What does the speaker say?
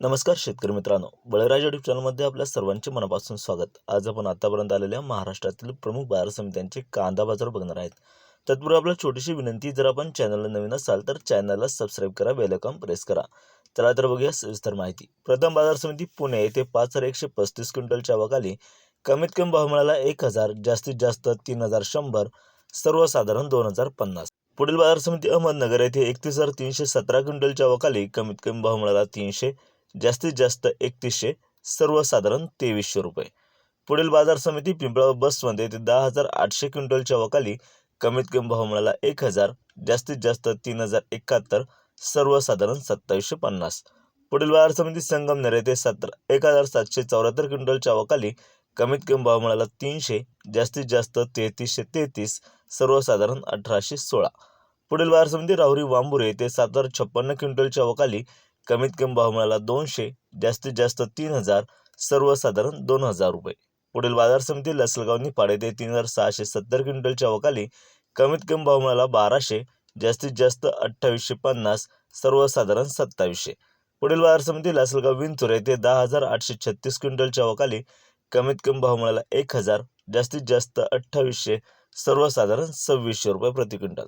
नमस्कार शेतकरी मित्रांनो. बळीराजा युट्यूब चॅनलमध्ये आपल्या सर्वांचे मनापासून स्वागत. आज आपण आतापर्यंत आलेल्या महाराष्ट्रातील प्रमुख बाजार समित्यांचे कांदा बाजार बघणार आहेत. तत्पूर्वी आपल्याला छोटीशी विनंती जर आपण चॅनलला नवीन असाल तर चॅनलला सबस्क्राईब करा बेलकॉन प्रेस करा. चला तर बघूया सविस्तर माहिती. प्रथम बाजार समिती पुणे येथे पाच हजार एकशे पस्तीस क्विंटलच्या अवाखाली कमीत कमी भाव मिळाला एक हजार जास्तीत जास्त तीन हजार शंभर सर्वसाधारण दोन हजार पन्नास. पुढील बाजार समिती अहमदनगर येथे एकतीस हजार तीनशे सतरा क्विंटलच्या अवाखाली कमीत कमी भाव मिळाला तीनशे जास्तीत जास्त एकतीसशे सर्वसाधारण तेवीसशे रुपये. पुढील बाजार समिती पिंपळा बसमध्ये ते दहा हजार आठशे क्विंटलच्या वकाली कमीत कमी भाव मिळाला एक हजार जास्तीत जास्त तीन हजार एकाहत्तर सर्वसाधारण सत्तावीसशे पन्नास. पुढील बाजार समिती संगमनेर येथे सतरा एक हजार सातशे चौऱ्याहत्तर क्विंटलच्या वकाली कमीत कमी भाव मिळाला तीनशे जास्तीत जास्त तेहतीसशे तेहतीस सर्वसाधारण अठराशे सोळा. पुढील बाजार समिती राहुरी वांबुरे येथे सात हजार छप्पन्न क्विंटलच्या वकाली कमीत कमी भाव मिळाला दोनशे जास्तीत जास्त तीन हजार सर्वसाधारण दोन हजार रुपये. पुढील बाजार समिती लसलगाव निफाड येथे तीन हजार सहाशे सत्तर क्विंटलच्या वकाली कमीत कमी भाव मिळाला बाराशे जास्तीत जास्त अठ्ठावीसशे पन्नास सर्वसाधारण सत्तावीसशे. पुढील बाजार समिती लासलगाव विंचुर येथे दहा हजार आठशे छत्तीस क्विंटलच्या वकाली कमीत कमी भाव मिळाला एक हजार जास्तीत जास्त अठ्ठावीसशे सर्वसाधारण सव्वीसशे रुपये प्रति क्विंटल.